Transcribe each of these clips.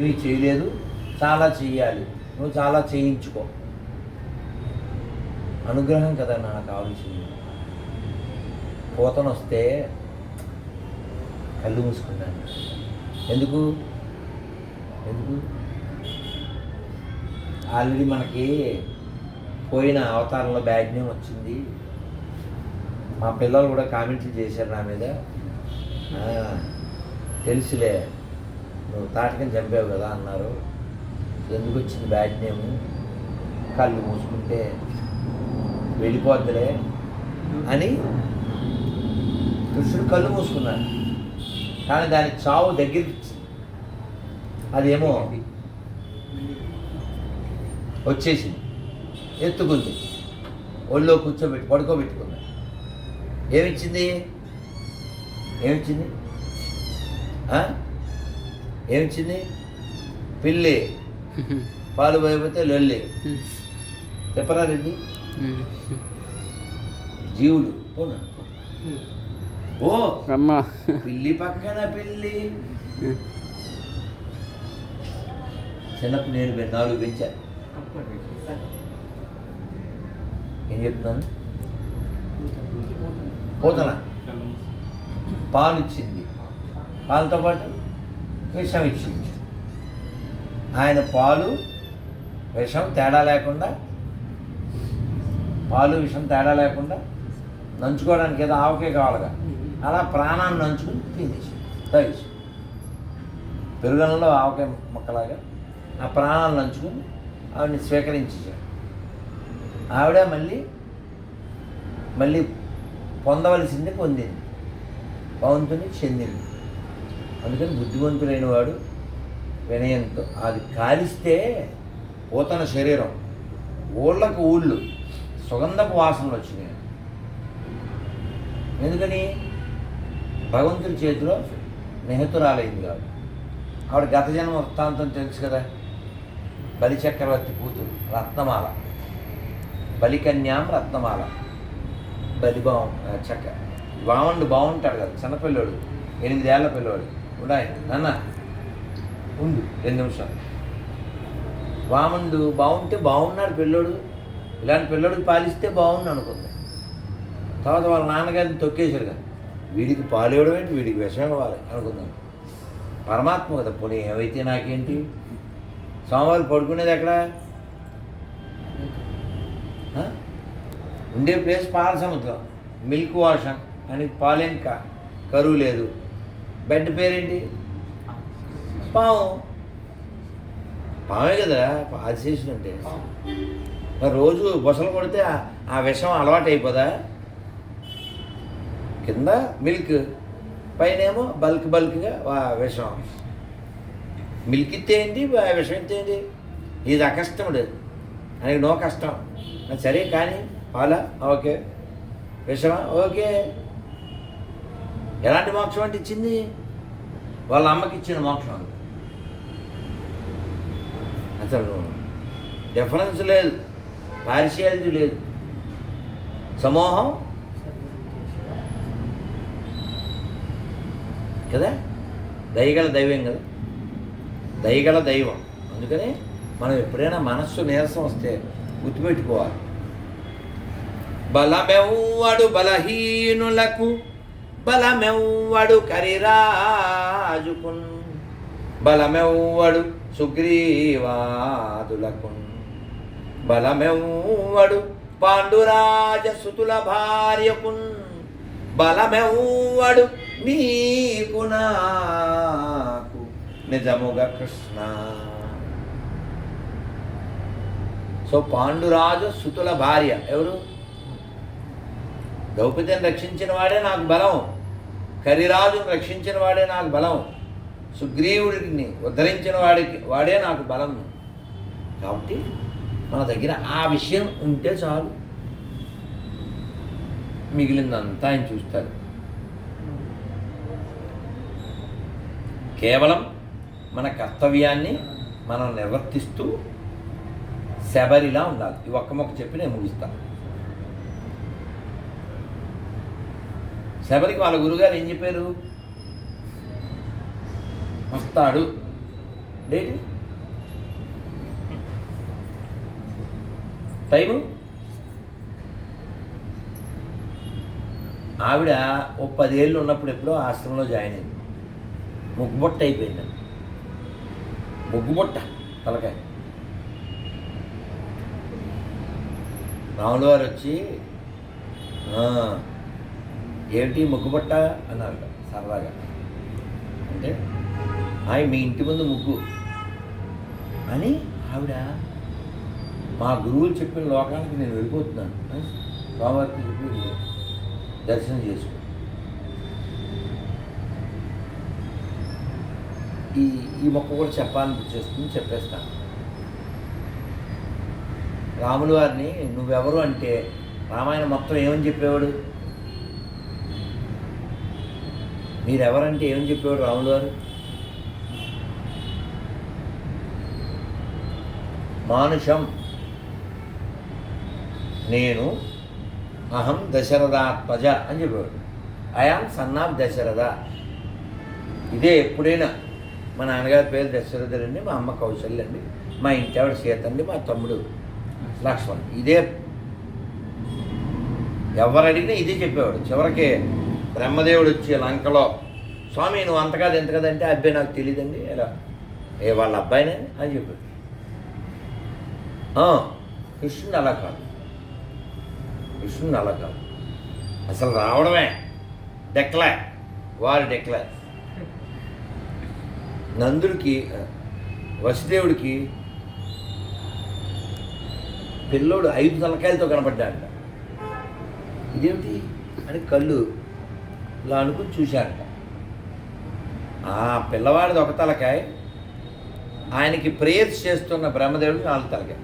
ఏమీ చేయలేదు. చాలా చేయాలి నువ్వు చాలా చేయించుకో. అనుగ్రహం కదా నాకు కావాల్సింది. పూతను వస్తే కళ్ళు మూసుకున్నాను ఎందుకు? ఎందుకు? ఆల్రెడీ మనకి పోయిన అవతారంలో బ్యాడ్ నేమ్ వచ్చింది. మా పిల్లలు కూడా కామెంట్లు చేశారు నా మీద. తెలుసులే. నువ్వు తాటకని చంపావు కదా అన్నారు. ఎందుకు వచ్చింది బ్యాడ్ నేమ్? కళ్ళు మూసుకుంటే వెళ్ళిపోద్దులే అని కృష్ణుడు కళ్ళు మూసుకున్నాడు. కానీ దాని చావు దగ్గరికి అదేమో వచ్చేసింది. ఎత్తుకుంది. ఒళ్ళో కూర్చోబెట్టి పడుకోబెట్టుకుంది. ఏమిచ్చింది? ఏమిచ్చింది? ఆ? ఏమిచ్చింది? పిల్లి. పాలు పోయిపోతే లొల్లి. చెప్పరా రెడ్డి? జీవుడు. పోనా? ఓ అమ్మా. పిల్లి పక్కన పిల్లి. చిన్నప్పుడు నేను నాలుగు పెంచా. ఏం చెప్తున్నాను? పోతన? పాలు ఇచ్చింది. పాలతో పాటు విషం ఇచ్చింది ఆయన పాలు విషం తేడా లేకుండా పాలు విషం తేడా లేకుండా నంచుకోవడానికి ఏదో ఆవకే కావాలిగా. అలా ప్రాణాన్ని నంచుకుని తినేసి తాగేసి పెరుగన్నంలో ఆవకాయ మొక్కలాగా ఆ ప్రాణాలు నంచుకుని ఆవిడని స్వీకరించేశాడు ఆవిడ మళ్ళీ మళ్ళీ పొందవలసింది పొందింది. భవంతుని చెందింది. అందుకని బుద్ధివంతుడైన వాడు వినయంతో అది కాలిస్తే పోతన శరీరం ఊళ్ళకు ఊళ్ళు సుగంధపు వాసనలు వచ్చినాయి. ఎందుకని? భగవంతుడి చేతిలో నిహతురాలైంది కాదు. ఆవిడ గత జన్మ వృత్తాంతం తెలుసు కదా? బలి చక్రవర్తి కూతురు రత్నమాల. బలికన్యాం రత్నమాల. బలిభావం చక్క. బావుండు బాగుంటాడు కదా చిన్నపిల్లోడు ఎనిమిదేళ్ళ పిల్లోడు. ఉండాయి నాన్న ఉండు రెండు నిమిషాలు. వాముండు బాగుంటే బాగున్నాడు పిల్లోడు. ఇలాంటి పిల్లోడికి పాలిస్తే బాగుండు అనుకుంది. తర్వాత వాళ్ళ నాన్నగారిని తొక్కేశారు కదా వీడికి పాలు ఇవ్వడం ఏంటి? వీడికి విషం ఇవ్వాలి అనుకుందాం. పరమాత్మ కదా పోనీ ఏమైతే నాకేంటి? సోమవారం పడుకునేది ఎక్కడ? ఉండే ప్లేస్ పాల సముద్రం మిల్క్ వాషన్ అని పాలేంక కరువు లేదు. బెడ్ పేరేంటి? పాము పామే కదా ఆదిశేషుడు అంటే. మరి రోజు బొసలు కొడితే ఆ- విషం అలవాటు అయిపోదా? కింద మిల్క్ పైనేమో బల్క్ బల్క్గా విషం. మిల్క్ వా- విషం ఇస్తే ఏంటి? ఇది అకష్టముడు ఆయనకి నో కష్టం. సరే కానీ పాల? ఓకే. విషమా? ఓకే. ఎలాంటి మోక్షం అంటే ఇచ్చింది? వాళ్ళ అమ్మకి ఇచ్చిన మోక్షం అది. అసలు డిఫరెన్స్ లేదు. పార్షియాలిటీ లేదు. సమూహం? కదా? దయగల దైవం కదా? దయగల దైవం. అందుకని మనం ఎప్పుడైనా మనస్సు నీరసం వస్తే గుర్తుపెట్టుకోవాలి. బలమెవ్వడు బలహీనులకు బలమెవ్వడు కరిరాజుకున్. బలమెవ్వడు సుగ్రీవాదులకు బలమెవ్వడు పాండురాజ సుతుల భార్యకున్. బలమెవ్వడు నీకు నాకు నిజముగా కృష్ణ. సో పాండురాజు సుతుల భార్య ఎవరు? ద్రౌపదిని రక్షించిన వాడే నాకు బలం. కరిరాజును రక్షించిన వాడే నాకు బలం. సుగ్రీవుడిని ఉద్ధరించిన వాడికి వాడే నాకు బలం. కాబట్టి మన దగ్గర ఆ విషయం ఉంటే చాలు. మిగిలిందంతా ఆయన చూస్తారు కేవలం మన కర్తవ్యాన్ని మనం నివర్తిస్తూ శబరిలా ఉండాలి. ఈ ఒక్క మొక్క చెప్పి నేను ముగిస్తాను. శబరికి వాళ్ళ గురుగారు ఏం చెప్పారు? వస్తాడు. Date time? ఆవిడ ఓ పదేళ్ళు ఉన్నప్పుడు ఎప్పుడో ఆశ్రమంలో జాయిన్ అయింది. ముగ్గుబొట్ట అయిపోయింది. ముగ్గుబొట్ట తలకాయ. రాములు వారు వచ్చి ఏమిటి ముగ్గుబొట్ట అన్నారు సరదాగా. అంటే ఆయన మీ ఇంటి ముందు ముగ్గు. అని ఆవిడ మా గురువులు చెప్పిన లోకానికి నేను వెళ్ళిపోతున్నాను స్వామివారికి చెప్పి దర్శనం చేసుకో ఈ ఈ మొక్క కూడా చెప్పాలనిపించేస్తుంది చెప్పేస్తాను. రాములు వారిని నువ్వెవరు? అంటే రామాయణ మొత్తం ఏమని చెప్పేవాడు? మీరెవరంటే ఏమని చెప్పేవాడు రాములు గారు? మానుషం. నేను అహం దశరథాత్మజ అని చెప్పేవాడు ఐఆమ్ సన్ ఆఫ్ దశరథ. ఇదే ఎప్పుడైనా మా నాన్నగారి పేరు దశరథులండి మా అమ్మ కౌశల్య అండి మా ఇంటివాడ ఆవిడ సీత అండి మా తమ్ముడు లక్ష్మణ్. ఇదే ఎవరు అడిగినా ఇదే చెప్పేవాడు చివరికి బ్రహ్మదేవుడు వచ్చి లంకలో. స్వామి నువ్వు అంత కాదు ఎంత కదంటే అబ్బాయి నాకు తెలియదండి ఎలా? ఏ వాళ్ళ అబ్బాయినే? అని చెప్పాడు కృష్ణుడు అలా కాదు. కృష్ణుడు అలా కాదు. అసలు రావడమే. డెక్లా వారి డెక్లా నందుడికి వసుదేవుడికి పిల్లోడు ఐదు తలకాయలతో కనపడ్డాడు ఇదేమిటి? అని కళ్ళు ఇలా అనుకుని చూశారట. ఆ పిల్లవాడిది ఒక తలకాయ ఆయనకి ప్రేయర్స్ చేస్తున్న బ్రహ్మదేవుడు నాలుగు తలకాయ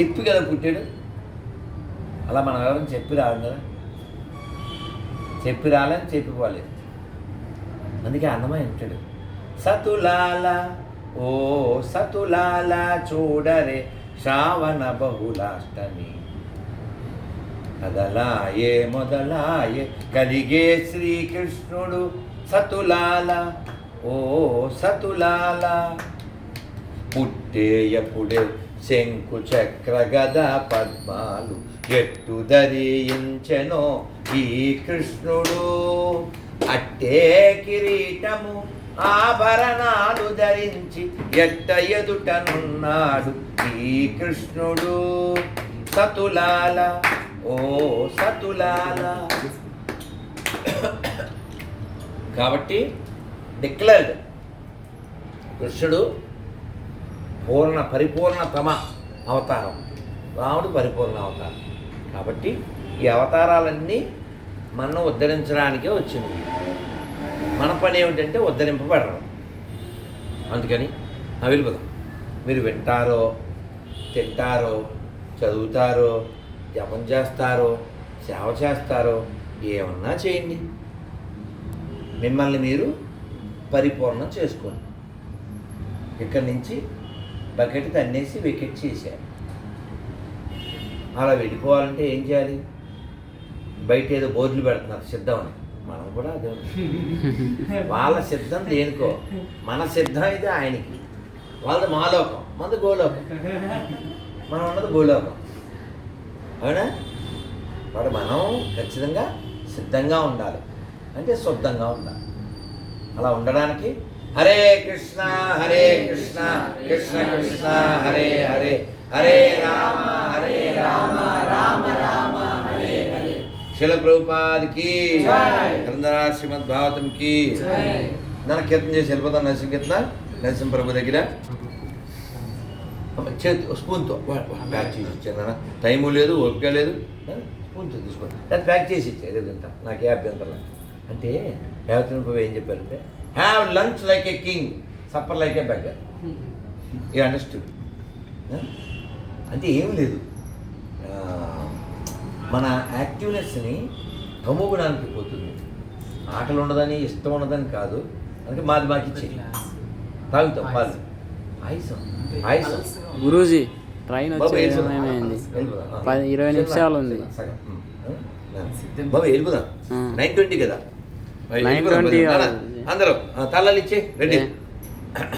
చెప్పి కదా పుట్టాడు. అలా మనం ఎవరైనా చెప్పి రాదు కదా. చెప్పి రాలని చెప్పిపోలేదు. అందుకే అన్నమయ్య ఉంటాడు. సతులాల ఓ సతులాల చూడరే శ్రావణ బహుళాష్టమి. కదలాయే మొదలాయే. కలిగే శ్రీకృష్ణుడు సతులాల ఓ సతులాల. పుట్టేయపుడే శంకు చక్ర గద పద్మాలు ఎట్టు ధరించెనో ఈ కృష్ణుడు. అట్టే కిరీటము ఆభరణాలు ధరించి ఎట్ట ఎదుటనున్నాడు ఈ కృష్ణుడు. సతులాల ఓ సతులాల కాబట్టి డిక్లర్డ్ కృష్ణుడు పూర్ణ పరిపూర్ణతమ అవతారం. రాముడు పరిపూర్ణ అవతారం. కాబట్టి ఈ అవతారాలన్నీ మనం ఉద్ధరించడానికే వచ్చింది. మన పని ఏమిటంటే ఉద్ధరింపబడడం. అందుకని నా వెళ్ళిపోదాం మీరు వింటారో తింటారో చదువుతారో జపం చేస్తారో సేవ చేస్తారో ఏమన్నా చేయండి. మిమ్మల్ని మీరు పరిపూర్ణం చేసుకోండి. ఇక్కడి నుంచి బకెట్ తన్నేసి వికెట్ చేశారు. అలా వెళ్ళిపోవాలంటే ఏం చేయాలి? బయట ఏదో బోర్డులు పెడుతున్నారు సిద్ధం అని. మనం కూడా అదే వాళ్ళ సిద్ధం దేనికో? మన సిద్ధం అయితే ఆయనకి. వాళ్ళది మాలోకం. మనది గోలోకం. మనం ఉన్నది గోలోకం. అవునా? మరి మనం ఖచ్చితంగా సిద్ధంగా ఉండాలి. అంటే శుద్ధంగా ఉండాలి. అలా ఉండడానికి హరే కృష్ణ హరే కృష్ణ కృష్ణ కృష్ణ హరే హరే హరే రామ హరే రామ రామ రామ హరే హరే. శిల ప్రభుపాదికి గ్రంథరా శ్రీమద్ భాగవతం కి. నన్ను కీర్తన చేసి వెళ్ళిపోతాను నరసింహ కీర్తన నరసింహ ప్రభు దగ్గర. చేతి స్పూన్తో ప్యాక్ చేసి ఇచ్చాను టైము లేదు ఓపిక లేదు. స్పూన్తో తీసుకోండి. దాన్ని ప్యాక్ చేసి ఇచ్చారు ఏదంతా నాకే అభ్యంతరం అంటే దేవతన ప్రభు ఏం చెప్పారంటే have lunch like a king supper like a beggar ఈ అండర్స్టూడ్ అంటే ఏం లేదు. మన యాక్టివ్నెస్ని తమోగుణానికి పోతుంది. ఆకలి ఉండదని ఇష్టం ఉండదని కాదు. అందుకే మాది మాకు ఇచ్చేది తాగుతాం పాలు. గురూజీ ట్రైన్ బాబు వచ్చే వెళ్ళిపోదాం. ఏమైంది? వెళ్ళిపోదాం. ఆ. పది ఇరవై నిమిషాలు ఉంది? బాబు వెళ్ళిపోదాం. నైన్ ట్వంటీ కదా? నైన్ ట్వంటీ అందరూ. తాళాలు ఇచ్చే రెడీ.